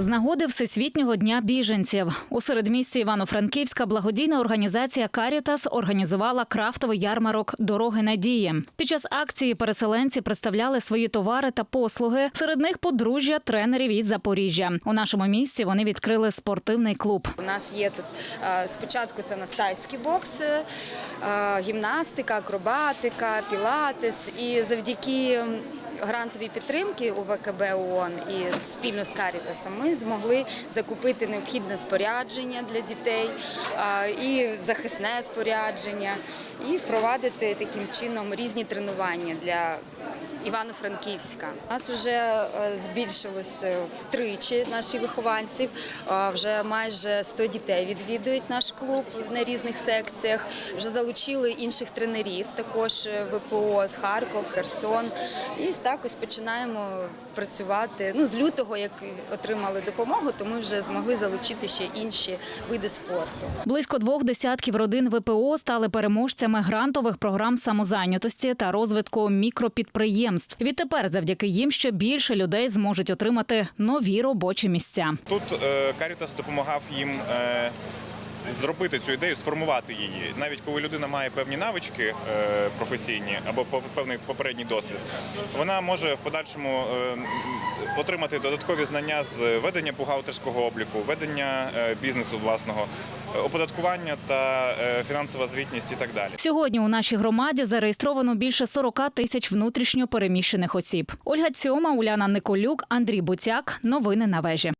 З нагоди Всесвітнього дня біженців у середмісті Івано-Франківська благодійна організація Карітас організувала крафтовий ярмарок Дороги надії. Під час акції переселенці представляли свої товари та послуги. Серед них подружжя тренерів із Запоріжжя. У нашому місті вони відкрили спортивний клуб. У нас є тут спочатку це у бокс, гімнастика, акробатика, пілатес. І завдяки грантовій підтримки у ВКБ ООН і спільно з Карітасом ми змогли закупити необхідне спорядження для дітей і захисне спорядження, і впровадити таким чином різні тренування для Івано-Франківська. Нас вже е, збільшилось е, втричі наші вихованців. Е, Вже майже 100 дітей відвідують наш клуб на різних секціях. Вже залучили інших тренерів, також ВПО з Харков, Херсон. І так ось починаємо працювати. Ну з лютого, як отримали допомогу, то ми вже змогли залучити ще інші види спорту. Близько двох десятків родин ВПО стали переможцями грантових програм самозайнятості та розвитку мікропідприємств. Відтепер, завдяки їм, ще більше людей зможуть отримати нові робочі місця. Тут е, Карітас допомагав їм е, зробити цю ідею, сформувати її. Навіть коли людина має певні навички е, професійні або певний попередній досвід, вона може в подальшому е, отримати додаткові знання з ведення бухгалтерського обліку, ведення е, бізнесу власного, оподаткування та фінансова звітність і так далі. Сьогодні у нашій громаді зареєстровано більше 40 тисяч внутрішньо переміщених осіб. Ольга Цьома, Уляна Николюк, Андрій Буцяк. Новини на вежі.